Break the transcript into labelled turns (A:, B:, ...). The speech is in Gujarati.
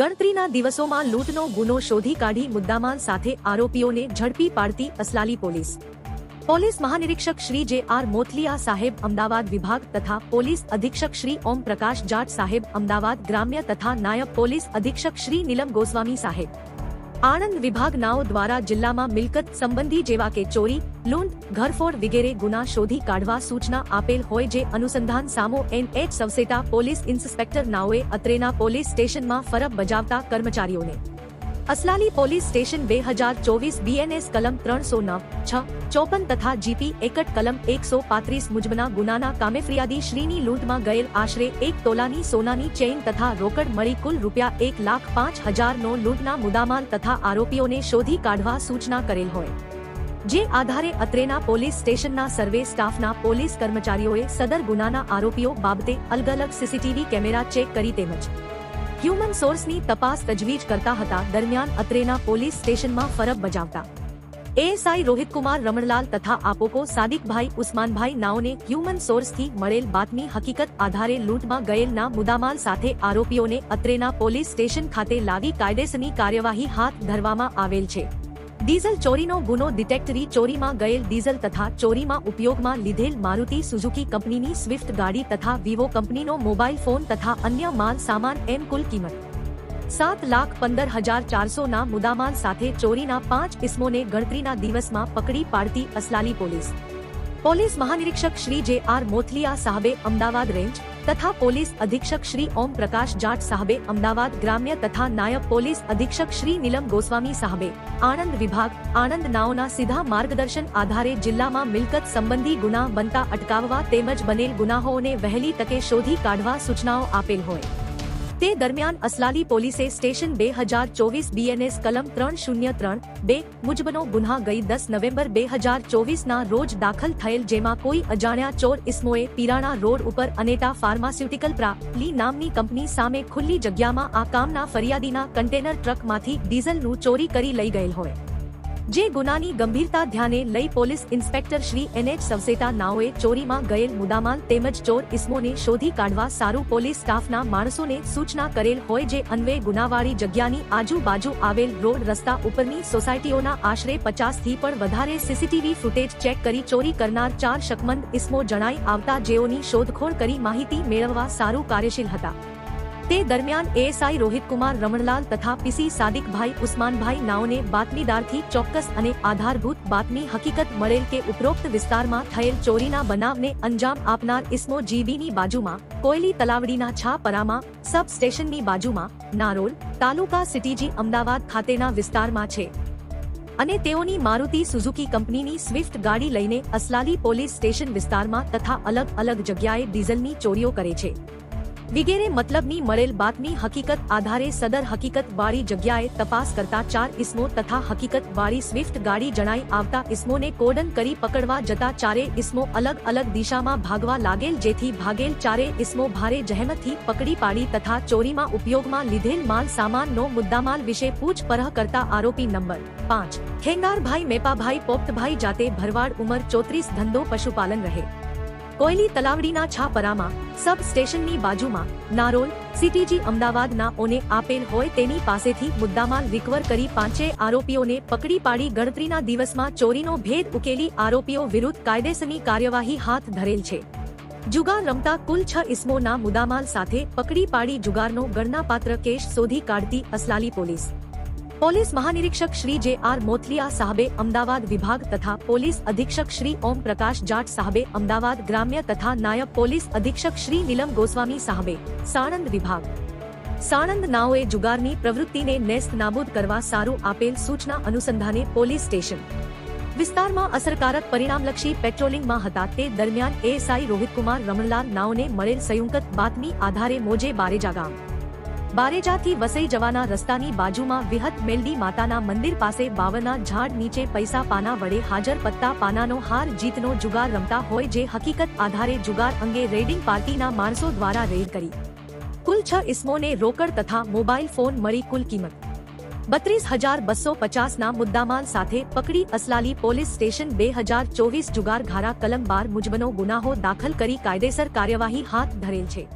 A: ગણતરીના દિવસોમાં લૂંટનો ગુનો શોધી કાઢી મુદ્દામાલ સાથે આરોપીઓને ઝડપી પાડતી અસલાલી પોલીસ. પોલીસ મહાનિરીક્ષક શ્રી જે આર મોથલિયા સાહેબ અમદાવાદ વિભાગ તથા પોલીસ અધિક્ષક શ્રી ઓમ પ્રકાશ જાટ સાહેબ અમદાવાદ ગ્રામ્ય તથા નાયબ પોલીસ અધિક્ષક શ્રી નીલમ ગોસ્વામી સાહેબ. આણંદ વિભાગ નાઓ દ્વારા જિલ્લામાં મિલકત સંબંધી જેવા કે ચોરી લૂંટ, ઘરફોડ વગેરે ગુના શોધી કાઢવા સૂચના આપેલ હોય જે અનુસંધાન સામો N H Savseta police inspector નાઓએ અત્રેના પોલીસ સ્ટેશનમાં ફરજ બજાવતા કર્મચારીઓને. અસલાલી પોલીસ સ્ટેશન બે હજાર ચોવીસ બીએનએસ કલમ ત્રણસો નવ છ, ચોપન તથા જીપી એકટ કલમ એકસો પાંત્રીસ મુજબના ગુનાના કામે ફરિયાદી શ્રીની લૂંટમાં ગયેલ આશરે એક તોલાની સોનાની ચેઇન તથા રોકડ મળી કુલ રૂપિયા એક લાખ પાંચ હજારનો લૂંટના મુદ્દામાલ તથા આરોપીઓને શોધી કાઢવા સૂચના કરેલ હોય. જે આધારે અત્રેના પોલીસ સ્ટેશનના સર્વે સ્ટાફના પોલીસ કર્મચારીઓએ સદર ગુનાના આરોપીઓ બાબતે અલગ અલગ સીસીટીવી કેમેરા ચેક કરી તેમજ હ્યુમન સોર્સની તપાસ તજવીજ કરતા હતા દરમિયાન અત્રેના પોલીસ સ્ટેશનમાં ફરજ બજાવતા. એએસઆઈ રોહિતકુમાર રમણલાલ તથા આપોકો સાદિકભાઈ ઉસ્માનભાઈ નાઓને હ્યુમન સોર્સથી મળેલ બાતમી હકીકત આધારે લૂંટમાં ગયેલના મુદ્દામાલ સાથે આરોપીઓને અત્રેના પોલીસ સ્ટેશન ખાતે લાવી કાયદેસરની કાર્યવાહી હાથ ધરવામાં આવેલ છે. ડીઝલ ચોરીનો ગુનો ડિટેક્ટરી ચોરીમાં ગયેલ ડીઝલ તથા ચોરીમાં ઉપયોગમાં લીધેલ મારુતિ સુઝુકી કંપનીની સ્વિફ્ટ ગાડી તથા વિવો કંપનીનો મોબાઈલ ફોન તથા અન્ય માલ સામાન એમ કુલ કિંમત સાત લાખ પંદર હજાર ચારસોના મુદ્દામાલ સાથે ચોરીના પાંચ કિસ્મોને ગણતરીના દિવસમાં પકડી પાડતી અસલાલી પોલીસ પોલીસ મહાનિરીક્ષક શ્રી જે આર મોથલિયા સાહેબે અમદાવાદ રેન્જ તથા પોલીસ અધિક્ષક શ્રી ઓમ પ્રકાશ જાટ સાહેબે અમદાવાદ ગ્રામ્ય તથા નાયબ પોલીસ અધિક્ષક શ્રી નીલમ ગોસ્વામી સાહેબે આણંદ વિભાગ, આણંદ નાઓના સીધા માર્ગદર્શન આધારે જિલ્લામાં મિલકત સંબંધી ગુના બનતા અટકાવવા તેમજ બનેલ ગુનાહોને વહેલી તકે શોધી કાઢવા સૂચનાઓ આપેલ હોય. તે દરમિયાન અસલાલી પોલીસે સ્ટેશન બે હજાર ચોવીસ બીએનએસ કલમ ત્રણ શૂન્ય ત્રણ બે મુજબનો ગુન્હા ગઈ દસ નવેમ્બર બે હજાર ચોવીસના રોજ દાખલ થયેલ જેમાં કોઈ અજાણ્યા ચોર ઇસ્મોએ પીરાણા રોડ ઉપર અનેટા ફાર્માસ્યુટિકલ પ્રાલી નામની કંપની સામે ખુલ્લી જગ્યામાં આ કામના ફરિયાદીના કન્ટેનર ટ્રકમાંથી ડીઝલનું ચોરી કરી લઈ ગયેલ હોય. જે ગુનાની ગંભીરતા ધ્યાને લઈ police inspector Shri NH Savseta નાઓએ ચોરીમાં ગયેલ મુદામાલ તેમજ ચોર ઇસ્મોને શોધી કાઢવા સારું પોલીસ સ્ટાફના માણસોને સૂચના કરેલ હોય જે અન્વે ગુનાવાળી જગ્યાની આજુબાજુ આવેલ રોડ રસ્તા ઉપરની સોસાયટીઓના આશરે પચાસથી પણ વધારે સીસીટીવી ફૂટેજ ચેક કરી ચોરી કરનાર ચાર શકમંદ ઇસ્મો જણાઈ આવતા જેઓની શોધખોળ કરી માહિતી મેળવવા સારું કાર્યશીલ હતા. તે દરમિયાન એએસઆઈ રોહિતકુમાર રમણલાલ તથા પીસી સાદિકભાઈ ઉસ્માનભાઈ નાઓને બાતમીદારથી ચોક્કસ અને આધારભૂત બાતમી હકીકત મળેલ કે ઉપરોક્ત વિસ્તારમાં થયેલ ચોરીના બનાવને અંજામ આપનાર ઇસ્મો જીબીની બાજુમાં, કોયલી તલાવડીના છાપરામાં સબ સ્ટેશનની બાજુમાં, નારોલ તાલુકા સિટીજી અમદાવાદ ખાતેના વિસ્તારમાં છે. અને તેઓની મારુતિ સુઝુકી કંપનીની સ્વિફ્ટ ગાડી લઈને અસલાલી પોલીસ સ્ટેશન વિસ્તારમાં તથા અલગ અલગ જગ્યાએ ડીઝલની ચોરીઓ કરે છે. વિગેરે મતલબની મળેલ બાતમી હકીકત આધારે સદર હકીકત વાળી જગ્યાએ તપાસ કરતા ચાર ઇસમો તથા હકીકત વાળી સ્વિફ્ટ ગાડી જણાઈ આવતા ઇસમોને કોડન કરી પકડવા જતા ચારે ઇસમો અલગ અલગ દિશામાં ભાગવા લાગેલ જેથી ભાગેલ ચારે ઇસમો ભારે જહેમતથી પકડી પાડી તથા ચોરીમાં ઉપયોગમાં લીધેલ માલ સામાનનો મુદ્દામાલ વિશે પૂછપરછ કરતા આરોપી નંબર પાંચ. ખેંગારભાઈ મેપાભાઈ પોપ્તભાઈ જાતે ભરવાડ ઉંમર ચોત્રીસ ધંધો પશુપાલન રહે. કોયલી તલાવડીના છાપરામાં સબ સ્ટેશનની બાજુમાં, નારોલ સીટીજી અમદાવાદના ઓને આપેલ હોય તેની પાસેથી મુદ્દામાલ રિકવર કરી પાંચે આરોપીઓને પકડી પાડી ગણતરીના દિવસમાં ચોરીનો ભેદ ઉકેલી આરોપીઓ વિરુદ્ધ કાયદેસરની કાર્યવાહી હાથ ધરેલ છે. જુગાર રમતા કુલ છ ઇસમોના મુદ્દામાલ સાથે પકડી પાડી જુગારનો ગણનાપાત્ર કેસ શોધી કાઢતી અસલાલી પોલીસ. પોલીસ મહાનિરીક્ષક શ્રી જે આર મોથલિયા સાહેબે અમદાવાદ વિભાગ તથા પોલીસ અધિક્ષક શ્રી ઓમ પ્રકાશ જાટ સાહેબે અમદાવાદ ગ્રામ્ય તથા નાયબ પોલીસ અધિક્ષક શ્રી નીલમ ગોસ્વામી સાહેબે સાણંદ વિભાગ. સાણંદ નાઓએ જુગારની પ્રવૃત્તિને નેસ્ત નાબૂદ કરવા સારું આપેલ સૂચના અનુસંધાને પોલીસ સ્ટેશન. વિસ્તારમાં અસરકારક પરિણામલક્ષી પેટ્રોલિંગમાં હતા તે દરમિયાન એએસઆઈ રોહિતકુમાર રમણલાલ નાઓને મળેલ સંયુક્ત બાતમી આધારે મોજે બારેજા ગામ બારેજાથી વસઈ જવાના રસ્તાની બાજુમાં વિહત મેલડી માતાના મંદિર પાસે બાવના ઝાડ નીચે પૈસા પાના વડે હાજર પત્તા પાનાનો હાર જીતનો જુગાર રમતા હોય જે હકીકત આધારે જુગાર અંગે રેડિંગ પાર્ટીના માણસો દ્વારા રેડ કરી. કુલ છ ઇસમોને રોકડ તથા મોબાઈલ ફોન મળી કુલ કિંમત. બત્રીસ હજાર બસો પચાસના મુદ્દામાલ સાથે પકડી અસલાલી પોલીસ સ્ટેશન બે હજાર ચોવીસ જુગાર ઘારા કલમ બાર મુજબનો ગુનાહો દાખલ કરી કાયદેસર કાર્યવાહી હાથ ધરેલ છે.